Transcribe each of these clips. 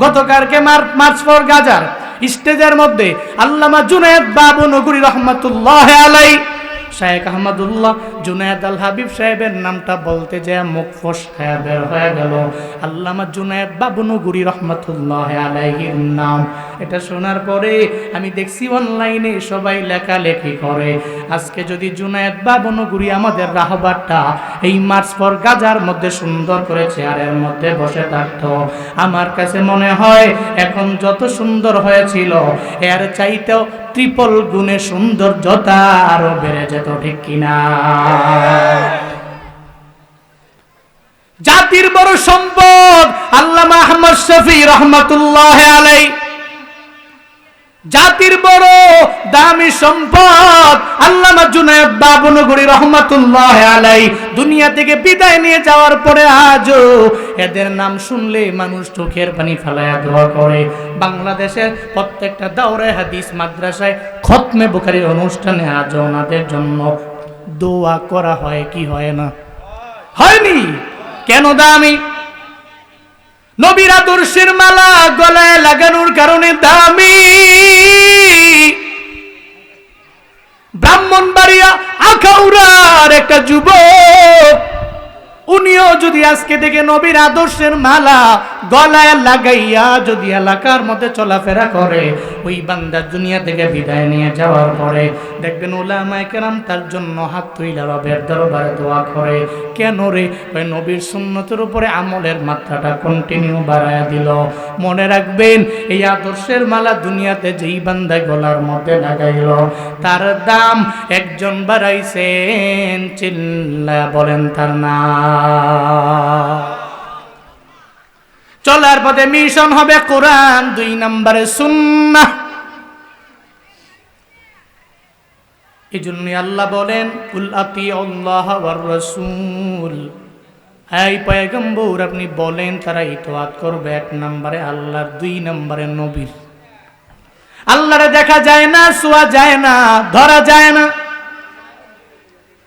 গতকালকে March for গাজার স্টেজের মধ্যে আল্লামা জুনায়েদ বাবু নগরী রহমতুল্লাহ আলাই শায়েখ আহমদুল্লাহ জুনায়েদ আল হাবিব সাহেবের নামটা বলতে যে মুখ ফস খায়া বের হয়ে গেল। আল্লামা জুনায়েদ বাবু নগরী রহমতুল্লাহ আলাইহির নাম। এটা শোনার পরে আমি দেখছি অনলাইনে সবাই লেখালেখি করে। আজকে যদি জুনায়েদ বাবু নগরী আমাদের রাহবারটা এই মার্চ ফর গাজার মধ্যে সুন্দর করে চেয়ারের মধ্যে বসে থাকতো। আমার কাছে মনে হয় এখন যত সুন্দর হয়েছিল, এর চাইতেও ত্রিপল গুণে সৌন্দর্যতা আরও বেড়ে যেত, ঠিক কিনা? জাতির বড় সম্পদ আল্লামা আহমদ শফি রহমতুল্লাহ আলাই জাতির বড় দামি সম্পদ আল্লামা জুনায়েদ রহমাতুল্লাহ আলাই দুনিয়া থেকে বিদায় নিয়ে যাওয়ার পরে এদের নাম শুনলে মানুষ চোখের পানি দোয়া করে। বাংলাদেশের প্রত্যেকটা দাওরায় হাদিস মাদ্রাসায় খতমে বুখারির অনুষ্ঠানে আজও ওনাদের জন্য দোয়া করা হয় কি হয় না? হয়নি। কেন দামি? নবীর আদর্শের মালা গলায় লাগানোর কারণে দামি। ব্রাহ্মণবাড়িয়া আখাউরার একটা যুবক উনিও যদি আজকে থেকে নবীর আদর্শের মালা গলায় লাগাইয়া যদি এলাকার মধ্যে চলাফেরা করে, ওই বান্দা দুনিয়া থেকে বিদায় নিয়ে যাওয়ার পরে দেখবেন ওলামায় কেরাম তার জন্য হাত তুইলা রবের দরবারে দোয়া করে। কেন রে? ওই নবীর সুন্নতের উপরে আমলের মাত্রাটা কন্টিনিউ বাড়ায় দিল। মনে রাখবেন, এই আদর্শের মালা দুনিয়াতে যেই বান্দা গলার মধ্যে লাগাইল, তার দাম একজন বাড়াইছেন, চিল্লা বলেন তার নাম। চলার পথে মিশন হবে কোরআন, দুই নম্বরে সুন্না এই জন্যই আল্লাহ বলেন উল আতি আল্লাহ রসুল। এই পয়গম্বর আপনি বলেন, তারা ইতোয়াত করবে এক নম্বরে আল্লাহর, দুই নম্বরে নবীর। আল্লাহরে দেখা যায় না, শোয়া যায় না, ধরা যায় না।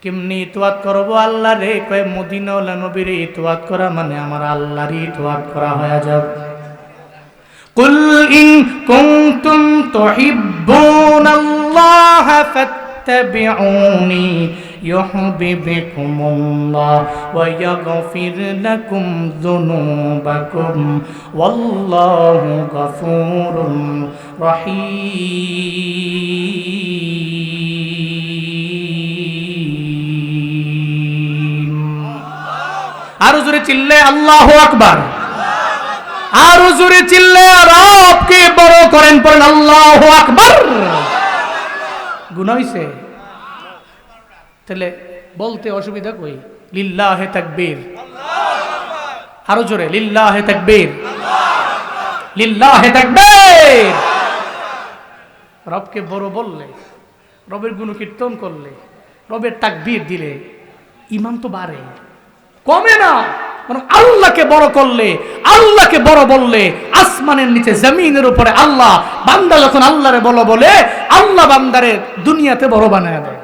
কেমনি ইতোয়াত করবো আল্লাহ রে কয়ে মদিনাওয়ালা নবীরে ইতোয়াত করা মানে আমার আল্লাহরই ইতোয়াত করা হয়ে যাবে قل إن كنتم تحبون الله فاتبعوني يحببكم الله ويغفر لكم ذنوبكم والله غفور رحيم আরও জোরে চিল্লে আল্লাহ আকবার। আরও জোরে চিল্লে রবকে বড় করেন পড়েন আল্লাহ আকবার। গুণ হইছে। তাহলে বলতে অসুবিধা কই? লিল্লাহে তাকবীর। আরও জোরে, লিল্লাহে তাকবীর। লিল্লাহে তাকবীর। রবকে বড় বললে, রবের গুণ কীর্তন করলে, রবের তাকবীর দিলে ইমান তো বাড়ে। কমে না। মানে আল্লাহকে বড় করলে আল্লাহকে বড় বললে আসমানের নিচে জমিনের উপরে আল্লাহ বান্দা যখন আল্লাহরে বলো বলে আল্লাহ বান্দারে দুনিয়াতে বড় বানায় দেয়।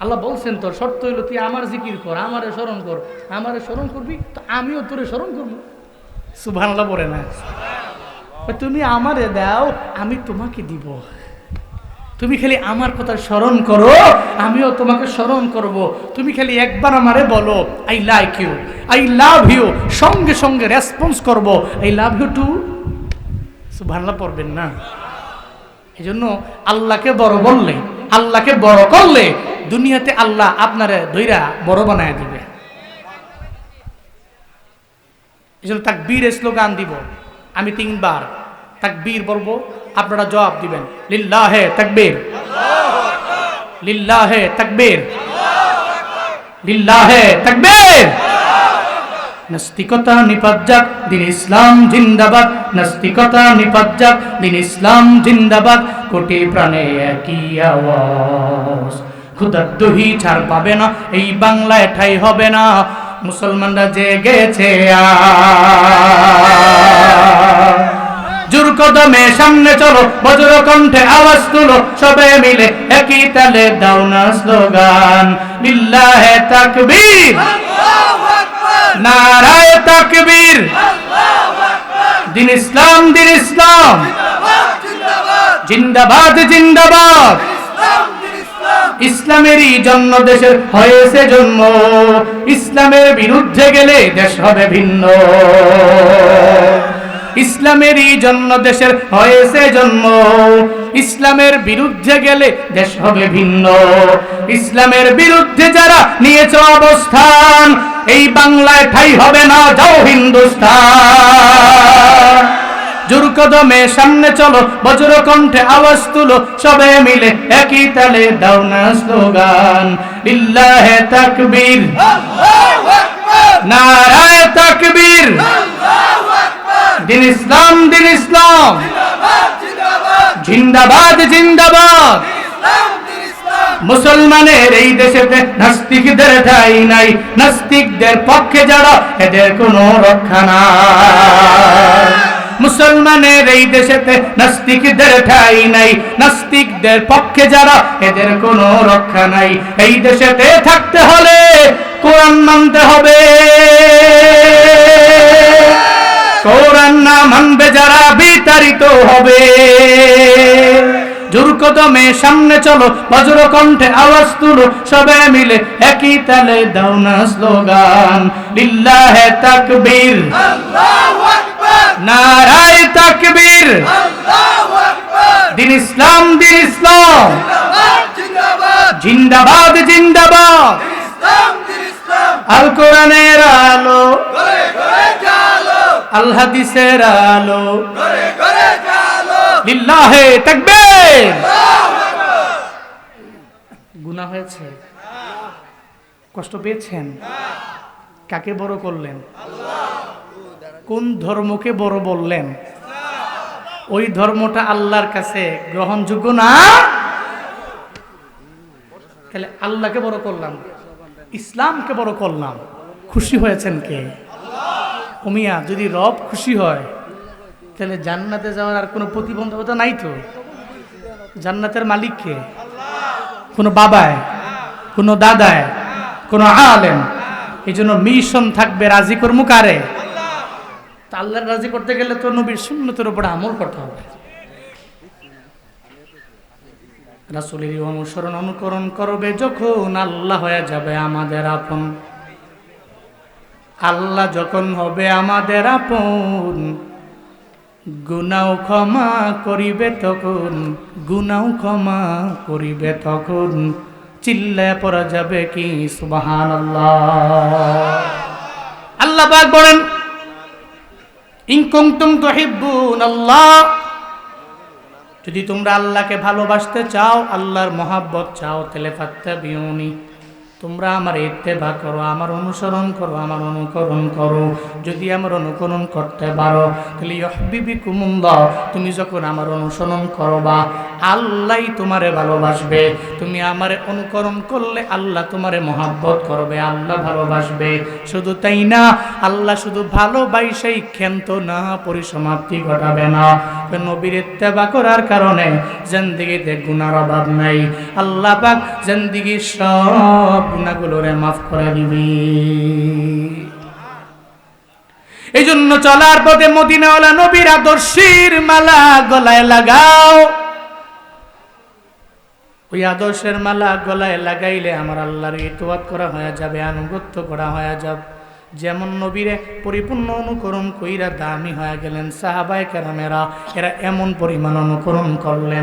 আল্লাহ বলছেন তোর শর্ত হইল তুই আমার জিকির কর আমারে স্মরণ কর। আমারে স্মরণ করবি তো আমিও তোরে স্মরণ করব। সুবহানাল্লাহ বলে না। তুমি আমারে দাও আমি তোমাকে দিব। তুমি খালি আমার কথা স্মরণ করো, আমিও তোমাকে স্মরণ করব। তুমি খালি একবার আমারে বলো I like you I love you সঙ্গে সঙ্গে রেসপন্স করব আই লাভ ইউ টু সুবহানাল্লাহ পড়বেন না। এই জন্য আল্লাহকে বড় বললে, আল্লাহকে বড় করলে দুনিয়াতে আল্লাহ আপনারে ধৈরা বড় বানায় দিবে। এই জন্য তাক বীর স্লোগান দিব, আমি তিনবার তাক বীর বলব, আপনারা জবাব দিবেন, লিল্লাহে তাকবীর। লিল্লাহে তাকবীর। লিল্লাহে তাকবীর। নাস্তিকতা নিপাজ্জাক দিন ইসলাম জিন্দাবাদ। নাস্তিকতা নিপাজ্জাক দিন ইসলাম জিন্দাবাদ। কোটি প্রাণে একই আওয়াজ। খুদার দহি ছাড় পাবে না, এই বাংলায় ঠাই হবে না। মুসলমানরা জেগেছে আ জোর কদমে সামনে চলো, বজ্র কণ্ঠে আওয়াজ তুলো সবে মিলে একই তালে দাও না স্লোগান। লিল্লাহে তাকবীর। নারায় তাকবীর। দিন ইসলাম দিন ইসলাম। জিন্দাবাদ জিন্দাবাদ। ইসলামেরই জন্ম দেশের হয়েছে জন্ম। ইসলামের বিরুদ্ধে গেলে দেশ হবে ভিন্ন। ইসলামেরই জন্ম দেশের হয়েছে জন্ম। ইসলামের বিরুদ্ধে গেলে দেশ হবে ভিন্ন। ইসলামের বিরুদ্ধে যারা নিয়েছে অবস্থান এই বাংলায় ঠাই হবে না যাও হিন্দুস্তান। জোর কদমে সামনে চলো বজ্র কণ্ঠে আওয়াজ তুলো সবে মিলে একই তালে দাও না স্লোগান। লিল্লাহে তাকবীর নারায় তাকবীর। দিন ইসলাম দিন ইসলাম। জিন্দাবাদ জিন্দাবাদ। মুসলমানের এই দেশেতে নাস্তিকদের ঠাই নাই, নাস্তিকদের পক্ষে যারা, এদের কোনো রক্ষা নাই। মুসলমানের এই দেশেতে নাস্তিকদের ঠাই নাই, নাস্তিকদের পক্ষে যারা, এদের কোনো রক্ষা নাই। এই দেশেতে থাকতে হলে কোরআন মানতে হবে। না মানবে যারা বিতাড়িত হবে। জোর কদমে সামনে চলো, বজ্র কণ্ঠে আওয়াজ তুলো, সবে মিলে একই তালে দাও না স্লোগান। লিল্লাহে তাকবীর। নারায় তাকবীর। দিন ইসলাম দিন ইসলাম। জিন্দাবাদ জিন্দাবাদ। আল কোরআনের আলো। আল হাদিসের আলো। লিল্লাহে তাকবীর। গুনাহ হয়েছে। কষ্ট পেয়েছেন? কাকে বড় করলেন? কোন ধর্মকে বড় বললেন? ওই ধর্মটা আল্লাহর কাছে গ্রহণযোগ্য না? তাহলে আল্লাহকে বড় করলাম। ইসলামকে বড় করলাম। খুশি হয়েছেন কে? উমিয়া যদি রব খুশি হয়, তাহলে জান্নাতে যাওয়ার আর কোনো প্রতিবন্ধকতা নাই তো? জান্নাতের মালিককে কোনো বাবায়? কোনো দাদায়? কোনো আলেম? এই জন্য মিশন থাকবে, রাজি কর্ম কারে? তা আল্লাহর রাজি করতে গেলে তো নবীর সুন্নতের উপরে আমল করতে হবে। রাসুলের অনুসরণ অনুকরণ করবে যখন আল্লাহ হয়ে যাবে আমাদের আপন। আল্লাহ যখন হবে আমাদের আপন, গুনাও ক্ষমা করিবে তখন, গুনাও ক্ষমা করিবে তখন। চিল্লায় পড়া যাবে কি? সুবাহান আল্লাহ আল্লাহ পাক বলেন ইনকুমতুম তুহিব্বুন আল্লাহ যদি তোমরা আল্লাহকে ভালোবাসতে চাও, আল্লাহর মহাব্বত চাও তাহলে ফাত্তাবিউনি। তোমরা আমার ইত্তেবা করো, আমার অনুসরণ করো, আমার অনুকরণ করো। যদি আমার অনুকরণ করতে পারো, তাহলে ইহবিবি কুমুল্লাহ তুমি যখন আমার অনুসরণ করবা, আল্লাহ তোমারে ভালোবাসবে। তুমি আমারে অনুকরণ করলে আল্লাহ তোমারে মহাব্বত করবে, আল্লাহ ভালোবাসবে। শুধু তাই না, আল্লাহ শুধু ভালোবাসাই ক্ষান্ত না, পরিসমাপ্তি ঘটাবে না। নবীর ইত্তেবা করার কারণে জিন্দিগিতে গুনার অভাব নাই। আল্লাহ পাক জিন্দিগির সব গুণাগুলোরে মাফ করে দিবি। এই জন্য চলার পথে মদিনাওয়ালা নবীর আদর্শীর মালা গলায় লাগাও। ওই আদর্শের মালা গলায় লাগাইলে আমার আল্লাহর ইতোয়াত করা হয়ে যাবে, আনুগত্য করা হয়ে যাবে। যেমন নবীরে পরিপূর্ণ অনুকরণ কইরা দামি হয়ে গেলেন সাহাবায় কেরামেরা, এরা এমন পরিমাণ অনুকরণ করলেন।